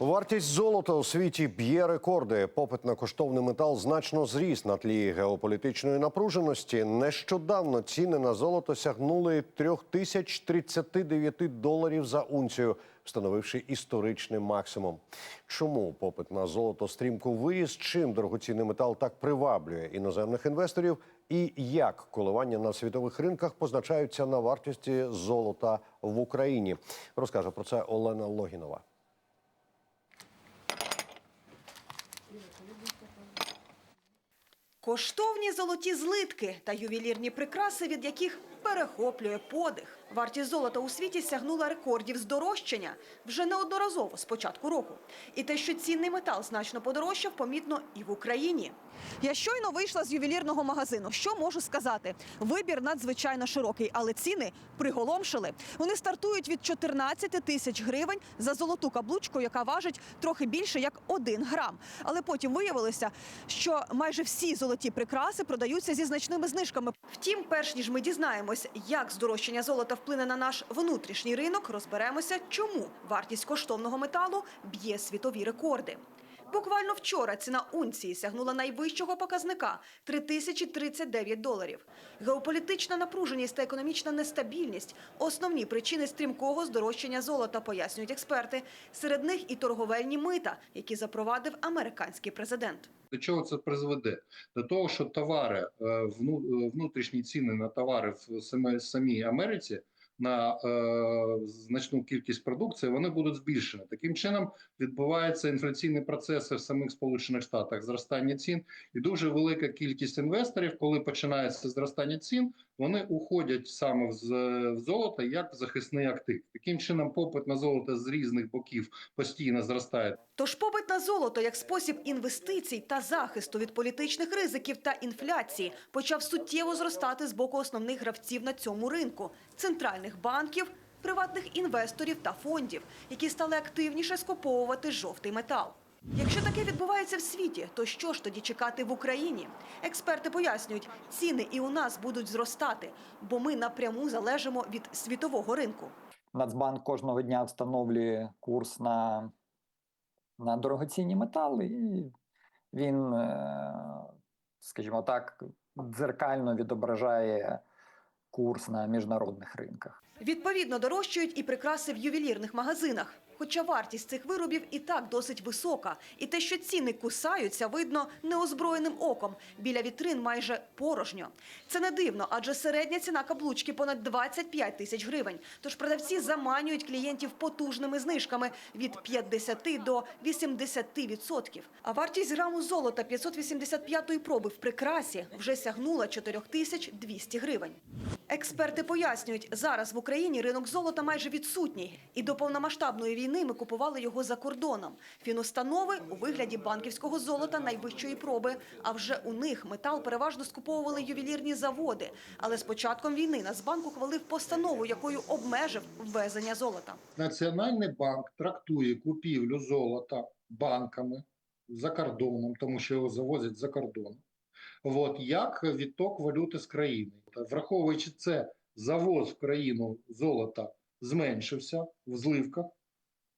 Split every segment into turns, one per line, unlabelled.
Вартість золота у світі б'є рекорди. Попит на коштовний метал значно зріс на тлі геополітичної напруженості. Нещодавно ціни на золото сягнули 3039 доларів за унцію, встановивши історичний максимум. Чому попит на золото стрімко виріс? Чим дорогоцінний метал так приваблює іноземних інвесторів? І як коливання на світових ринках позначаються на вартості золота в Україні? Розкаже про це Олена Логінова.
Коштовні золоті злитки та ювелірні прикраси, від яких перехоплює подих. Вартість золота у світі сягнула рекордів здорожчання вже неодноразово з початку року. І те, що цінний метал значно подорожчав, помітно і в Україні. Я щойно вийшла з ювелірного магазину. Що можу сказати? Вибір надзвичайно широкий, але ціни приголомшили. Вони стартують від 14 тисяч гривень за золоту каблучку, яка важить трохи більше як один грам. Але потім виявилося, що майже всі золоті прикраси продаються зі значними знижками. Втім, перш ніж ми дізнаємось, як здорожчання золота вплине на наш внутрішній ринок, розберемося, чому вартість коштовного металу б'є світові рекорди. Буквально вчора ціна унції сягнула найвищого показника 3039 доларів. Геополітична напруженість та економічна нестабільність основні причини стрімкого здорожчання золота, пояснюють експерти. Серед них і торговельні мита, які запровадив американський президент.
До чого це призведе? До того, що товари, е, е, внутрішні ціни на товари в самій Америці на е, значну кількість продукції вони будуть збільшені. Таким чином відбуваються інфляційні процеси в самих Сполучених Штатах, зростання цін, і дуже велика кількість інвесторів, коли починається зростання цін, вони уходять саме в, золото як в захисний актив. Таким чином, попит на золото з різних боків постійно зростає.
Тож попит на золото як спосіб інвестицій та захисту від політичних ризиків та інфляції почав суттєво зростати з боку основних гравців на цьому ринку центральних банків, приватних інвесторів та фондів, які стали активніше скуповувати жовтий метал. Якщо таке відбувається в світі, то що ж тоді чекати в Україні? Експерти пояснюють, ціни і у нас будуть зростати, бо ми напряму залежимо від світового ринку.
Нацбанк кожного дня встановлює курс на, на дорогоцінні метали, і він, е, скажімо так, дзеркально відображає курс на міжнародних ринках.
Відповідно, дорожчають і прикраси в ювелірних магазинах. Хоча вартість цих виробів і так досить висока, і те, що ціни кусаються, видно неозброєним оком. Біля вітрин майже порожньо. Це не дивно, адже середня ціна каблучки понад 25 тисяч гривень. Тож продавці заманюють клієнтів потужними знижками від 50 до 80 відсотків. А вартість граму золота 585-ї проби в прикрасі вже сягнула 4200 гривень. Експерти пояснюють, зараз в Україні ринок золота майже відсутній, і до повномасштабної війни ми купували його за кордоном. Фінустанови у вигляді банківського золота найвищої проби. А вже у них метал переважно скуповували ювелірні заводи. Але з початком війни Нацбанк ухвалив постанову, якою обмежив ввезення золота.
Національний банк трактує купівлю золота банками за кордоном, тому що його завозять за кордон. От як відток валюти з країни, враховуючи це, завоз в країну золота зменшився в зливках,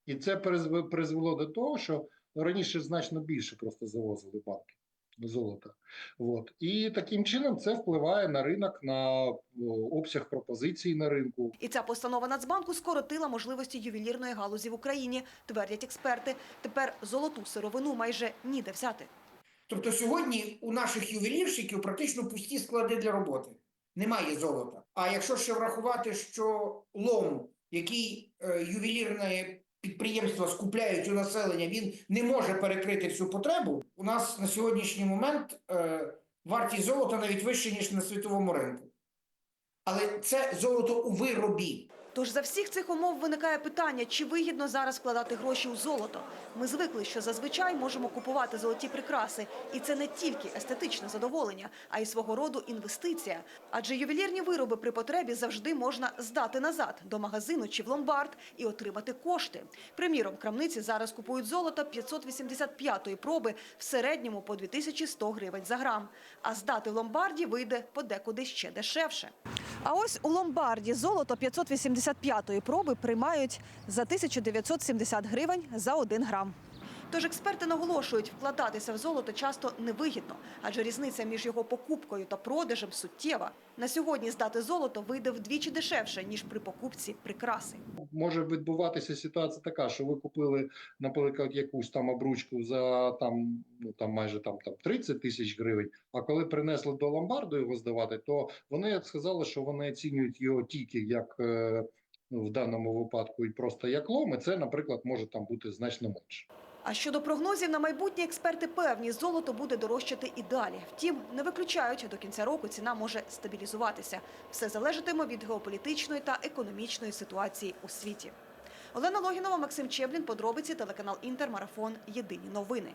і це призве- призвело до того, що раніше значно більше просто завозили банки золота. От. І таким чином це впливає на ринок, на обсяг пропозицій на ринку,
І ця постанова Нацбанку скоротила можливості ювелірної галузі в Україні, твердять експерти. Тепер золоту сировину майже ніде взяти.
Тобто сьогодні у наших ювелірщиків практично пусті склади для роботи. Немає золота. А якщо ще врахувати, що лом, який е, ювелірне підприємства скупляють у населення, він не може перекрити всю потребу. У нас на сьогоднішній момент е, вартість золота навіть вища, ніж на світовому ринку. Але це золото у виробі.
Тож за всіх цих умов виникає питання, чи вигідно зараз вкладати гроші у золото. Ми звикли, що зазвичай можемо купувати золоті прикраси, і це не тільки естетичне задоволення, а й свого роду інвестиція. Адже ювелірні вироби при потребі завжди можна здати назад до магазину чи в ломбард і отримати кошти. Приміром, крамниці зараз купують золото 585-ї проби в середньому по 2100 гривень за грам. А здати в ломбарді вийде подекуди ще дешевше. А ось у ломбарді золото 585-ї проби приймають за 1970 гривень за 1 грам. Тож експерти наголошують, вкладатися в золото часто невигідно, адже різниця між його покупкою та продажем суттєва. На сьогодні здати золото вийде вдвічі дешевше, ніж при покупці прикраси.
Може відбуватися ситуація така, що ви купили, наприклад, якусь там обручку за там, ну там майже там, там 30 тисяч гривень. А коли принесли до ломбарду його здавати, то вони сказали, що вони оцінюють його тільки як е, ну, в даному випадку і просто як лом, і це, наприклад, може там бути значно менше.
А щодо прогнозів на майбутнє, експерти певні, золото буде дорожчати і далі. Втім, не виключають, до кінця року ціна може стабілізуватися. Все залежатиме від геополітичної та економічної ситуації у світі. Олена Логінова, Максим Чеблін, подробиці, телеканал Інтер, Марафон. Єдині новини.